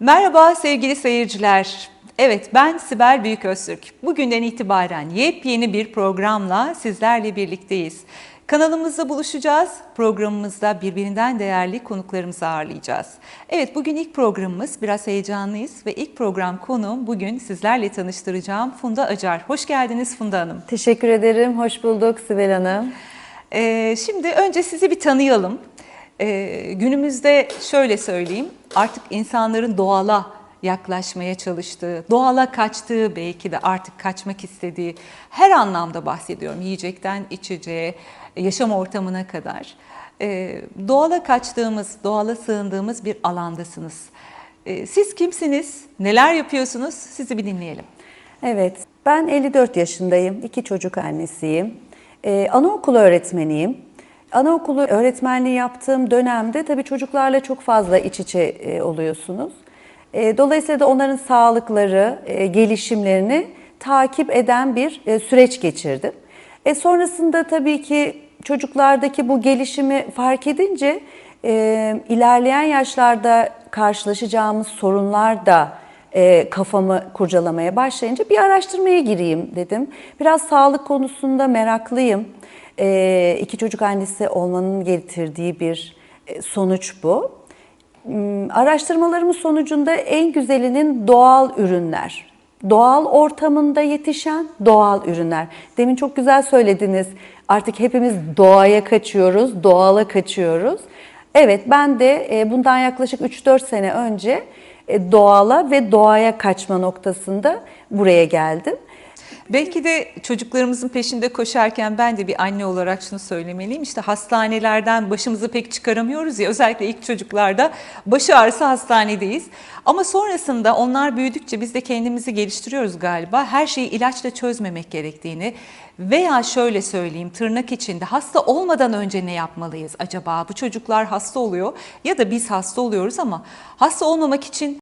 Merhaba sevgili seyirciler. Evet ben Sibel Büyüköztürk. Bugünden itibaren yepyeni bir programla sizlerle birlikteyiz. Kanalımızda buluşacağız. Programımızda birbirinden değerli konuklarımızı ağırlayacağız. Evet bugün ilk programımız biraz heyecanlıyız ve ilk program konuğum bugün sizlerle tanıştıracağım Funda Acar. Hoş geldiniz Funda Hanım. Teşekkür ederim. Hoş bulduk Sibel Hanım. Ee, şimdi önce sizi bir tanıyalım. Ee, günümüzde şöyle söyleyeyim, artık insanların doğala yaklaşmaya çalıştığı, doğala kaçtığı belki de artık kaçmak istediği her anlamda bahsediyorum. Yiyecekten içeceğe, yaşam ortamına kadar. Ee, doğala kaçtığımız, doğala sığındığımız bir alandasınız. Ee, siz kimsiniz, neler yapıyorsunuz sizi bir dinleyelim. Evet, ben 54 yaşındayım. İki çocuk annesiyim. Ee, anaokulu öğretmeniyim. Anaokulu öğretmenliği yaptığım dönemde tabii çocuklarla çok fazla iç içe e, oluyorsunuz. E, dolayısıyla da onların sağlıkları, e, gelişimlerini takip eden bir süreç geçirdim. E, sonrasında tabii ki çocuklardaki bu gelişimi fark edince e, ilerleyen yaşlarda karşılaşacağımız sorunlar da e, kafamı kurcalamaya başlayınca bir araştırmaya gireyim dedim. Biraz sağlık konusunda meraklıyım. E, iki çocuk annesi olmanın getirdiği bir e, sonuç bu. Hmm, Araştırmalarımın sonucunda en güzelinin doğal ürünler. Doğal ortamında yetişen doğal ürünler. Demin çok güzel söylediniz. Artık hepimiz doğaya kaçıyoruz, doğala kaçıyoruz. Evet ben de e, bundan yaklaşık 3-4 sene önce e, doğala ve doğaya kaçma noktasında buraya geldim. Belki de çocuklarımızın peşinde koşarken ben de bir anne olarak şunu söylemeliyim. İşte hastanelerden başımızı pek çıkaramıyoruz ya özellikle ilk çocuklarda başı ağrısı hastanedeyiz. Ama sonrasında onlar büyüdükçe biz de kendimizi geliştiriyoruz galiba. Her şeyi ilaçla çözmemek gerektiğini veya şöyle söyleyeyim tırnak içinde hasta olmadan önce ne yapmalıyız acaba? Bu çocuklar hasta oluyor ya da biz hasta oluyoruz ama hasta olmamak için